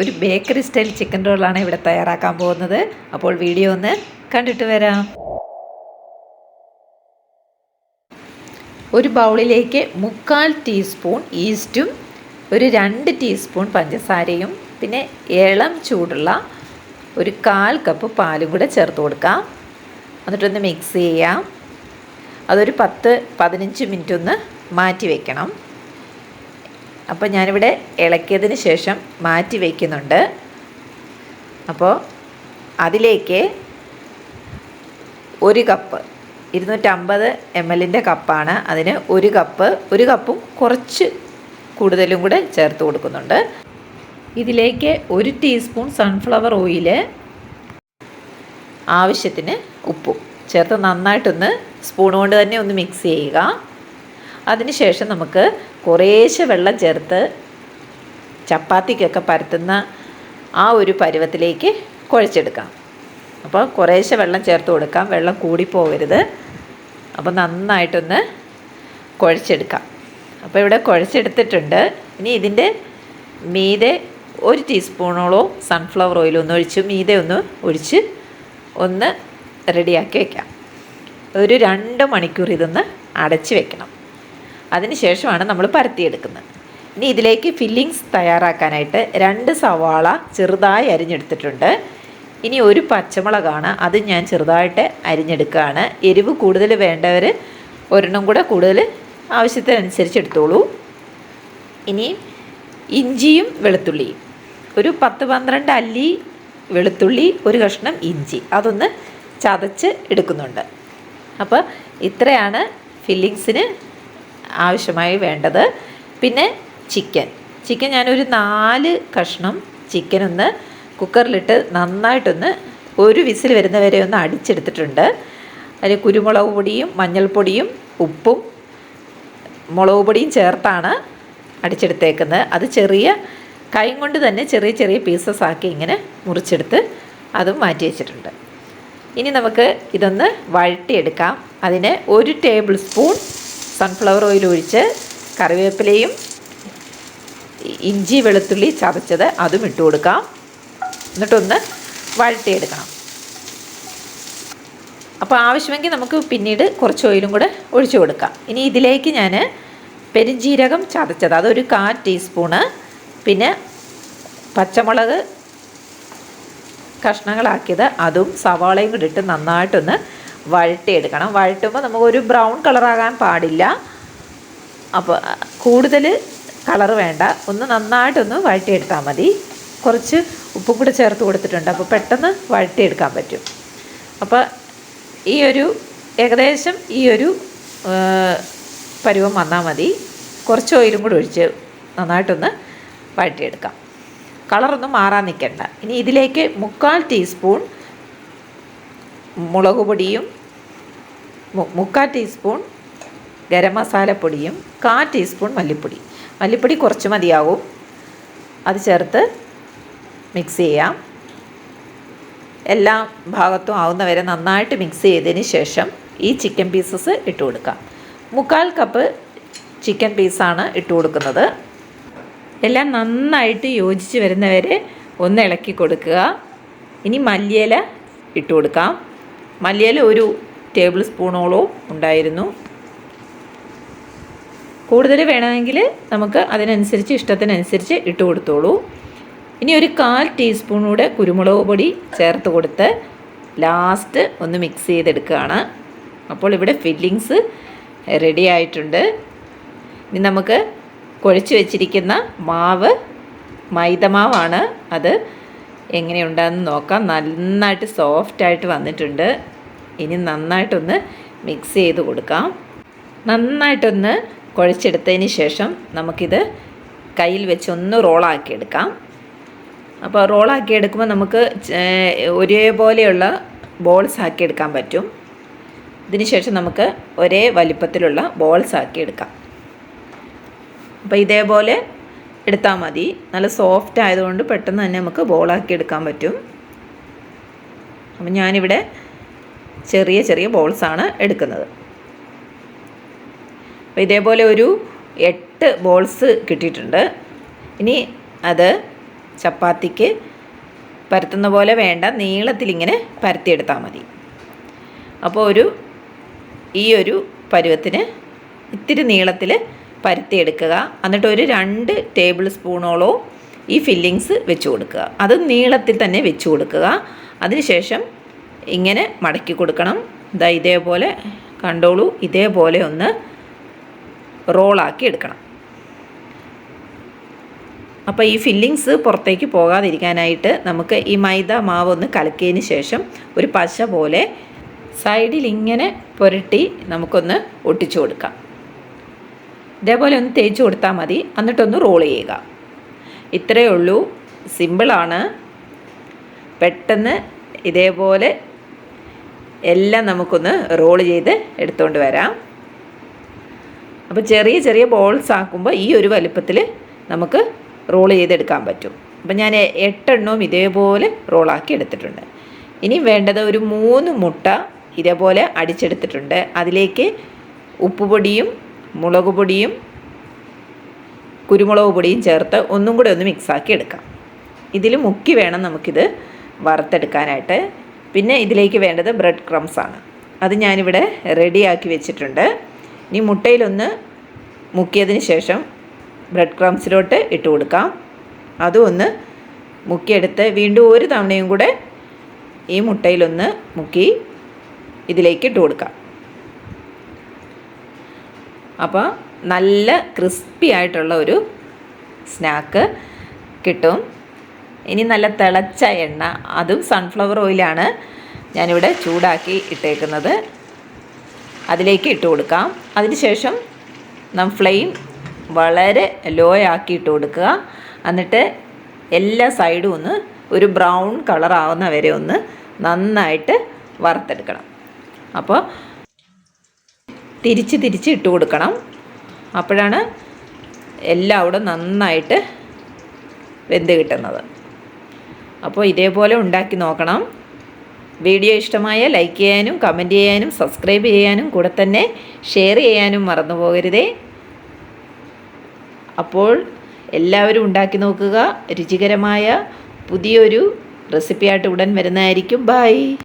ഒരു bakery style chicken റോളാണ് ഇവിടെ തയ്യാറാക്കാൻ പോകുന്നത്. അപ്പോൾ വീഡിയോ ഒന്ന് കണ്ടിട്ട് വരാം. ഒരു ബൗളിലേക്ക് മുക്കാൽ ടീസ്പൂൺ ഈസ്റ്റും ഒരു രണ്ട് ടീസ്പൂൺ പഞ്ചസാരയും പിന്നെ ഇളം ചൂടുള്ള ഒരു കാൽ കപ്പ് പാലും കൂടെ ചേർത്ത് കൊടുക്കാം. എന്നിട്ടൊന്ന് മിക്സ് ചെയ്യാം. അതൊരു പത്ത് പതിനഞ്ച് മിനിറ്റ് ഒന്ന് മാറ്റി വയ്ക്കണം അപ്പോൾ ഞാനിവിടെ ഇളക്കിയതിന് ശേഷം മാറ്റി വയ്ക്കുന്നുണ്ട് അപ്പോൾ അതിലേക്ക് ഒരു കപ്പ് ഇരുന്നൂറ്റമ്പത് എം എല്ലിന്റെ കപ്പാണ്. അതിന് ഒരു കപ്പ് ഒരു കപ്പും കുറച്ച് കൂടുതലും കൂടെ ചേർത്ത് കൊടുക്കുന്നുണ്ട്. ഇതിലേക്ക് ഒരു ടീസ്പൂൺ സൺഫ്ലവർ ഓയിൽ ആവശ്യത്തിന് ഉപ്പും ചേർത്ത് നന്നായിട്ടൊന്ന് സ്പൂൺ കൊണ്ട് തന്നെ ഒന്ന് മിക്സ് ചെയ്യുക. അതിനുശേഷം നമുക്ക് കുറേശ്ശെ വെള്ളം ചേർത്ത് ചപ്പാത്തിക്കൊക്കെ പരത്തുന്ന ആ ഒരു പരുവത്തിലേക്ക് കുഴച്ചെടുക്കാം. അപ്പോൾ കുറേശ്ശെ വെള്ളം ചേർത്ത് കൊടുക്കാം. വെള്ളം കൂടിപ്പോകരുത്. അപ്പോൾ നന്നായിട്ടൊന്ന് കുഴച്ചെടുക്കാം. അപ്പോൾ ഇവിടെ കുഴച്ചെടുത്തിട്ടുണ്ട്. ഇനി ഇതിന്റെ മീതെ ഒരു ടീസ്പൂണോളോ സൺഫ്ലവർ ഓയിൽ ഒന്ന് ഒഴിച്ച് മീതെ ഒന്ന് ഒഴിച്ച് ഒന്ന് റെഡിയാക്കി വയ്ക്കാം ഒരു രണ്ട് മണിക്കൂർ ഇതൊന്ന് അടച്ച് വെക്കണം. അതിന് ശേഷമാണ് നമ്മൾ പരത്തിയെടുക്കുന്നത്. ഇനി ഇതിലേക്ക് ഫില്ലിങ്സ് തയ്യാറാക്കാനായിട്ട് രണ്ട് സവാള ചെറുതായി അരിഞ്ഞെടുത്തിട്ടുണ്ട്. ഇനി ഒരു പച്ചമുളകാണ് അത് ഞാൻ ചെറുതായിട്ട് അരിഞ്ഞെടുക്കുകയാണ്. എരിവ് കൂടുതൽ വേണ്ടവർ ഒരെണ്ണം കൂടെ കൂടുതൽ ആവശ്യത്തിനനുസരിച്ച് എടുത്തോളൂ. ഇനി ഇഞ്ചിയും വെളുത്തുള്ളിയും. ഒരു പത്ത് പന്ത്രണ്ട് അല്ലി വെളുത്തുള്ളി ഒരു കഷ്ണം ഇഞ്ചി. അതൊന്ന് ചതച്ച് എടുക്കുന്നുണ്ട്. അപ്പോൾ ഇത്രയാണ് ഫില്ലിങ്സിന് ആവശ്യമായി വേണ്ടത്. പിന്നെ ചിക്കൻ. ചിക്കൻ ഞാനൊരു നാല് കഷ്ണം ചിക്കൻ ഒന്ന് കുക്കറിലിട്ട് നന്നായിട്ടൊന്ന് ഒരു വിസിൽ വരുന്നവരെ ഒന്ന് അടിച്ചെടുത്തിട്ടുണ്ട്. അതിൽ കുരുമുളക് പൊടിയും മഞ്ഞൾപ്പൊടിയും ഉപ്പും മുളക് പൊടിയും ചേർത്താണ് അടിച്ചെടുത്തേക്കുന്നത്. അത് ചെറിയ കൈ കൊണ്ട് തന്നെ ചെറിയ ചെറിയ പീസസ് ആക്കി ഇങ്ങനെ മുറിച്ചെടുത്ത് അതും മാറ്റി വെച്ചിട്ടുണ്ട്. ഇനി നമുക്ക് ഇതൊന്ന് വഴട്ടിയെടുക്കാം അതിന് ഒരു ടേബിൾ സ്പൂൺ സൺഫ്ലവർ ഓയിൽ ഒഴിച്ച് കറിവേപ്പിലയും ഇഞ്ചി വെളുത്തുള്ളി ചതച്ചത് അതും ഇട്ട് കൊടുക്കാം. എന്നിട്ടൊന്ന് വഴട്ടിയെടുക്കണം അപ്പോൾ ആവശ്യമെങ്കിൽ നമുക്ക് പിന്നീട് കുറച്ച് ഓയിലും കൂടെ ഒഴിച്ചു കൊടുക്കാം. ഇനി ഇതിലേക്ക് ഞാൻ പെരിഞ്ജീരകം ചതച്ചത് അതൊരു കാൽ ടീസ്പൂണ്. പിന്നെ പച്ചമുളക് കഷ്ണങ്ങളാക്കിയത് അതും സവാളയും കൂടി ഇട്ട് നന്നായിട്ടൊന്ന് വഴട്ടിയെടുക്കണം. വഴട്ടുമ്പോൾ നമുക്കൊരു ബ്രൗൺ കളറാകാൻ പാടില്ല. അപ്പോൾ കൂടുതൽ കളർ വേണ്ട. ഒന്ന് നന്നായിട്ടൊന്ന് വഴട്ടിയെടുത്താൽ മതി. കുറച്ച് ഉപ്പും കൂടെ ചേർത്ത് കൊടുത്തിട്ടുണ്ട്. അപ്പോൾ പെട്ടെന്ന് വഴട്ടിയെടുക്കാൻ പറ്റും. അപ്പോൾ ഈ ഒരു ഏകദേശം ഈ ഒരു പരുവം വന്നാൽ മതി. കുറച്ച് ഓയിലും കൂടെ ഒഴിച്ച് നന്നായിട്ടൊന്ന് വഴറ്റിയെടുക്കാം കളറൊന്നും മാറാൻ നിൽക്കണ്ട ഇനി ഇതിലേക്ക് മുക്കാൽ ടീസ്പൂൺ മുളക് പൊടിയും മുക്കാൽ ടീസ്പൂൺ ഗരം മസാലപ്പൊടിയും കാൽ ടീസ്പൂൺ മല്ലിപ്പൊടി. മല്ലിപ്പൊടി കുറച്ച് മതിയാവും. അത് ചേർത്ത് മിക്സ് ചെയ്യാം. എല്ലാ ഭാഗത്തും ആവുന്ന വരെ നന്നായിട്ട് മിക്സ് ചെയ്തതിന് ശേഷം ഈ ചിക്കൻ പീസസ് ഇട്ട് കൊടുക്കാം. മുക്കാൽ കപ്പ് ചിക്കൻ പീസാണ് ഇട്ട് കൊടുക്കുന്നത്. എല്ലാം നന്നായിട്ട് യോജിച്ച് വരുന്നവരെ ഒന്ന് ഇളക്കി കൊടുക്കുക. ഇനി മല്ലിയില ഇട്ട് കൊടുക്കാം. മല്ലിയില ഒരു ടേബിൾ സ്പൂണോളവും ഉണ്ടായിരുന്നു. കൂടുതൽ വേണമെങ്കിൽ നമുക്ക് അതിനനുസരിച്ച് ഇഷ്ടത്തിനനുസരിച്ച് ഇട്ട് കൊടുത്തോളൂ. ഇനി ഒരു കാൽ ടീസ്പൂൺ കുരുമുളക് പൊടി ചേർത്ത് കൊടുത്ത് ലാസ്റ്റ് ഒന്ന് മിക്സ് ചെയ്തെടുക്കുകയാണ്. അപ്പോൾ ഇവിടെ ഫില്ലിങ്സ് റെഡി ആയിട്ടുണ്ട്. ഇനി നമുക്ക് കുഴച്ച് വെച്ചിരിക്കുന്ന മാവ് മൈദമാവാണ് അത്. എങ്ങനെയുണ്ടെന്ന് നോക്കാം. നന്നായിട്ട് സോഫ്റ്റായിട്ട് വന്നിട്ടുണ്ട്. ഇനി നന്നായിട്ടൊന്ന് മിക്സ് ചെയ്ത് കൊടുക്കാം. നന്നായിട്ടൊന്ന് കുഴച്ചെടുത്തതിന് ശേഷം നമുക്കിത് കയ്യിൽ വെച്ച് ഒന്ന് റോളാക്കി എടുക്കാം. അപ്പോൾ റോളാക്കി എടുക്കുമ്പോൾ നമുക്ക് ഒരേപോലെയുള്ള ബോൾസ് ആക്കി എടുക്കാൻ പറ്റും. ഇതിന് ശേഷം നമുക്ക് ഒരേ വലിപ്പത്തിലുള്ള ബോൾസ് ആക്കി എടുക്കാം. അപ്പോൾ ഇതേപോലെ എടുത്താൽ മതി. നല്ല സോഫ്റ്റ് ആയതുകൊണ്ട് പെട്ടെന്ന് തന്നെ നമുക്ക് ബോളാക്കി എടുക്കാൻ പറ്റും. അപ്പം ഞാനിവിടെ ചെറിയ ചെറിയ ബോൾസാണ് എടുക്കുന്നത്. അപ്പോൾ ഇതേപോലെ ഒരു എട്ട് ബോൾസ് കിട്ടിയിട്ടുണ്ട്. ഇനി അത് ചപ്പാത്തിക്ക് പരത്തുന്ന പോലെ വേണ്ട നീളത്തിലിങ്ങനെ പരത്തിയെടുത്താൽ മതി. അപ്പോൾ ഒരു ഈ ഒരു പരുവത്തിന് ഇത്തിരി നീളത്തിൽ പരത്തിയെടുക്കുക. എന്നിട്ട് ഒരു രണ്ട് ടേബിൾ സ്പൂണോളോ ഈ ഫില്ലിങ്സ് വെച്ച് കൊടുക്കുക. അത് നീളത്തിൽ തന്നെ വെച്ച് കൊടുക്കുക. അതിനുശേഷം ഇങ്ങനെ മടക്കി കൊടുക്കണം. ഇതാ ഇതേപോലെ കണ്ടോളൂ ഇതേപോലെ ഒന്ന് റോളാക്കി എടുക്കണം. അപ്പോൾ ഈ ഫില്ലിങ്സ് പുറത്തേക്ക് പോകാതിരിക്കാനായിട്ട് നമുക്ക് ഈ മൈദ മാവ് ഒന്ന് കലക്കിയതിന് ശേഷം ഒരു പശ പോലെ സൈഡിൽ ഇങ്ങനെ പുരട്ടി നമുക്കൊന്ന് ഒട്ടിച്ചു കൊടുക്കാം. ഇതേപോലെ ഒന്ന് തേച്ച് കൊടുത്താൽ മതി. എന്നിട്ടൊന്ന് റോൾ ചെയ്യുക. ഇത്രയേ ഉള്ളൂ. സിമ്പിളാണ് പെട്ടെന്ന് ഇതേപോലെ എല്ലാം നമുക്കൊന്ന് റോൾ ചെയ്ത് എടുത്തുകൊണ്ട് വരാം. അപ്പോൾ ചെറിയ ചെറിയ ബോൾസ് ആക്കുമ്പോൾ ഈ ഒരു വലുപ്പത്തിൽ നമുക്ക് റോൾ ചെയ്തെടുക്കാൻ പറ്റും. അപ്പം ഞാൻ എട്ടെണ്ണവും ഇതേപോലെ റോളാക്കി എടുത്തിട്ടുണ്ട്. ഇനി വേണ്ടത് ഒരു മൂന്ന് മുട്ട ഇതേപോലെ അടിച്ചെടുത്തിട്ടുണ്ട്. അതിലേക്ക് ഉപ്പുപൊടിയും മുളക് പൊടിയും കുരുമുളക് പൊടിയും ചേർത്ത് ഒന്നും കൂടെ ഒന്ന് മിക്സാക്കി എടുക്കാം. ഇതിൽ മുക്കി വേണം നമുക്കിത് വറുത്തെടുക്കാനായിട്ട്. പിന്നെ ഇതിലേക്ക് വേണ്ടത് ബ്രെഡ് ക്രംസ് ആണ്. അത് ഞാനിവിടെ റെഡിയാക്കി വെച്ചിട്ടുണ്ട്. ഇനി മുട്ടയിലൊന്ന് മുക്കിയതിന് ശേഷം ബ്രെഡ് ക്രംസിലോട്ട് ഇട്ട് കൊടുക്കാം. അതും ഒന്ന് മുക്കിയെടുത്ത് വീണ്ടും ഒരു തവണയും കൂടെ ഈ മുട്ടയിലൊന്ന് മുക്കി ഇതിലേക്ക് ഇട്ട് കൊടുക്കാം. അപ്പോൾ നല്ല ക്രിസ്പി ആയിട്ടുള്ള ഒരു സ്നാക്ക് കിട്ടും. ഇനി നല്ല തിളച്ച എണ്ണ അതും സൺഫ്ലവർ ഓയിലാണ് ഞാനിവിടെ ചൂടാക്കി ഇട്ടേക്കുന്നത്. അതിലേക്ക് ഇട്ട് കൊടുക്കാം. അതിനുശേഷം നാം ഫ്ലെയിം വളരെ ലോ ആക്കി ഇട്ട് കൊടുക്കുക. എന്നിട്ട് എല്ലാ സൈഡും ഒന്ന് ഒരു ബ്രൗൺ കളർ ആവുന്ന വരെ ഒന്ന് നന്നായിട്ട് വറുത്തെടുക്കണം. അപ്പോൾ തിരിച്ച് തിരിച്ച് ഇട്ട് കൊടുക്കണം. അപ്പോഴാണ് എല്ലാം അവിടെ നന്നായിട്ട് വെന്ത് കിട്ടുന്നത്. അപ്പോൾ ഇതേപോലെ ഉണ്ടാക്കി നോക്കണം. വീഡിയോ ഇഷ്ടമായ ലൈക്ക് ചെയ്യാനും കമന്റ് ചെയ്യാനും സബ്സ്ക്രൈബ് ചെയ്യാനും കൂടെ തന്നെ ഷെയർ ചെയ്യാനും മറന്നു പോകരുതേ. അപ്പോൾ എല്ലാവരും ഉണ്ടാക്കി നോക്കുക. രുചികരമായ പുതിയൊരു റെസിപ്പിയായിട്ട് ഉടൻ വരുന്നതായിരിക്കും. ബൈ